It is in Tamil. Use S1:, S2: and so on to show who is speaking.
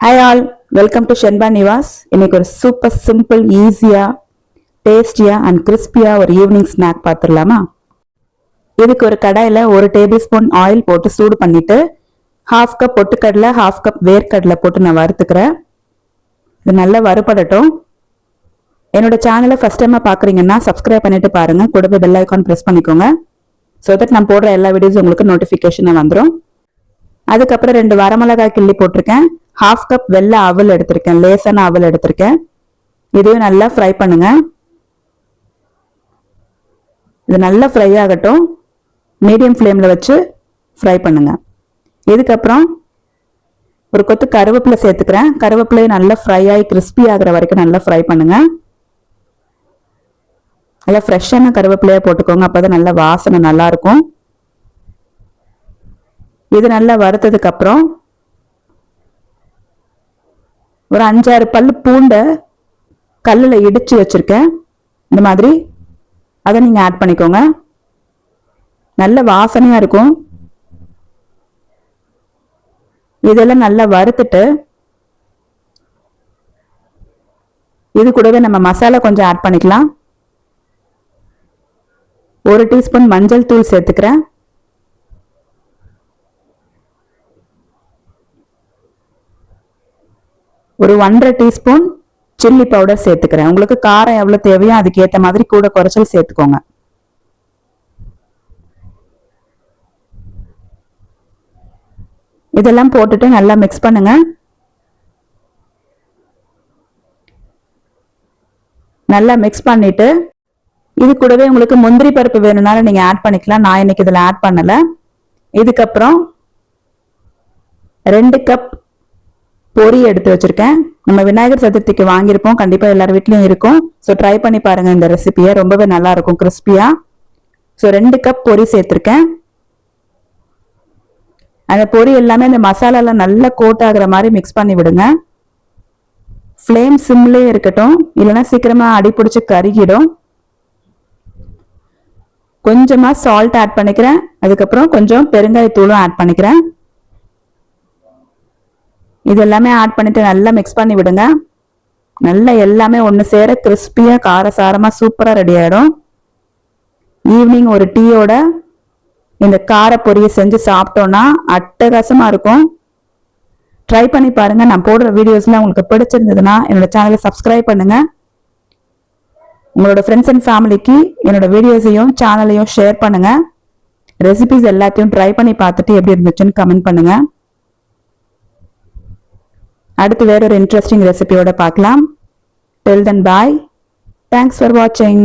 S1: Hi all welcome to Shenba Nivas இன்னைக்கு ஒரு சூப்பர் சிம்பிள் ஈஸியாக டேஸ்டியாக அண்ட் கிறிஸ்பியாக ஒரு ஈவினிங் ஸ்நாக் பார்த்துடலாமா? இதுக்கு ஒரு கடாயில் ஒரு டேபிள் ஸ்பூன் ஆயில் போட்டு சூடு பண்ணிட்டு ஹாஃப் கப் பொட்டுக்கடலை ஹாஃப் கப் வேர்க்கடலை போட்டு நான் வறுத்துக்கிறேன். இது நல்லா வறுபடட்டும். என்னோட சேனலை ஃபஸ்ட் டைமாக பார்க்குறீங்கன்னா சப்ஸ்கிரைப் பண்ணிட்டு பாருங்கள் கூடவே பெல் ஐக்கான் ப்ரெஸ் பண்ணிக்கோங்க. ஸோ தட் நான் போடுற எல்லா வீடியோஸும் உங்களுக்கு நோட்டிஃபிகேஷனாக வந்துடும் அதுக்கப்புறம் ரெண்டு வரமிளகாய் கிள்ளி போட்டிருக்கேன். ஹாஃப் கப் வெள்ளை அவல் எடுத்திருக்கேன். லேசான அவல் எடுத்திருக்கேன். இதையும் நல்லா ஃப்ரை பண்ணுங்க. இது நல்லா ஃப்ரை ஆகட்டும். மீடியம் ஃப்ளேமில் வச்சு ஃப்ரை பண்ணுங்க. இதுக்கப்புறம் ஒரு கொத்து கருவேப்பிலை சேர்த்துக்கிறேன். கருவேப்பிலையை நல்லா ஃப்ரை ஆகி கிறிஸ்பி ஆகிற வரைக்கும் நல்லா ஃப்ரை பண்ணுங்க. நல்லா ஃப்ரெஷ்ஷான கருவேப்பிலையாக போட்டுக்கோங்க. அப்போதான் நல்லா வாசனை நல்லாயிருக்கும் இது நல்லா வறுத்ததுக்கப்புறம் ஒரு அஞ்சாறு பல் பூண்டை கல்லில் இடித்து வச்சிருக்கேன். இந்த மாதிரி அதை நீங்கள் ஆட் பண்ணிக்கோங்க. நல்ல வாசனையாக இருக்கும். இதெல்லாம் நல்லா வறுத்துட்டு இது கூடவே நம்ம மசாலா கொஞ்சம் ஆட் பண்ணிக்கலாம். ஒரு டீஸ்பூன் மஞ்சள் தூள் சேர்த்துக்கிறேன். ஒரு ஒன்றரை டீஸ்பூன் சில்லி பவுடர் சேர்த்துக்கிறேன். உங்களுக்கு காரம் எவ்வளோ தேவையோ அதுக்கேற்ற மாதிரி கூட குறைச்சல் சேர்த்துக்கோங்க. இதெல்லாம் போட்டுட்டு நல்லா மிக்ஸ் பண்ணுங்க. நல்லா மிக்ஸ் பண்ணிட்டு இது கூடவே உங்களுக்கு முந்திரி பருப்பு வேணும்னாலும் நீங்க ஆட் பண்ணிக்கலாம். நான் இன்னைக்கு இதுல ஆட் பண்ணல. இதுக்கப்புறம் ரெண்டு கப் பொரி எடுத்து வச்சிருக்கேன். நம்ம விநாயகர் சதுர்த்திக்கு வாங்கியிருப்போம். கண்டிப்பா எல்லார் வீட்லயும் இருக்கும். ஸோ ட்ரை பண்ணி பாருங்க இந்த ரெசிபியை ரொம்பவே நல்லா இருக்கும் கிறிஸ்பியா ஸோ ரெண்டு கப் பொரி சேர்த்துருக்கேன். அந்த பொரி எல்லாமே இந்த மசாலால நல்லா கோட் ஆகுற மாதிரி மிக்ஸ் பண்ணி விடுங்க. ஃப்ளேம் சிம்லேயே இருக்கட்டும். இல்லைன்னா சீக்கிரமா அடி பிடிச்சி கருகிடும். கொஞ்சமா சால்ட் ஆட் பண்ணிக்கிறேன். அதுக்கப்புறம் கொஞ்சம் பெருங்காயத்தூளும் ஆட் பண்ணிக்கிறேன். இது எல்லாமே ஆட் பண்ணிட்டு நல்லா மிக்ஸ் பண்ணி விடுங்க. நல்லா எல்லாமே ஒன்று சேர கிறிஸ்பியாக காரசாரமாக சூப்பராக ரெடி ஆகிடும் ஈவினிங் ஒரு டீயோட இந்த கார பொரியை செஞ்சு சாப்பிட்டோன்னா அட்டகாசமாக இருக்கும். ட்ரை பண்ணி பாருங்கள் நான் போடுற வீடியோஸ்லாம் உங்களுக்கு பிடிச்சிருந்ததுன்னா என்னோட சேனலை சப்ஸ்கிரைப் பண்ணுங்கள் உங்களோட ஃப்ரெண்ட்ஸ் அண்ட் ஃபேமிலிக்கு என்னோட வீடியோஸையும் சேனலையும் ஷேர் பண்ணுங்கள் ரெசிபிஸ் எல்லாத்தையும் ட்ரை பண்ணி பார்த்துட்டு எப்படி இருந்துச்சுன்னு கமெண்ட் பண்ணுங்கள் அடுத்து வேற ஒரு இன்ட்ரெஸ்டிங் ரெசிபியோட பார்க்கலாம். Till then bye thanks for வாட்சிங்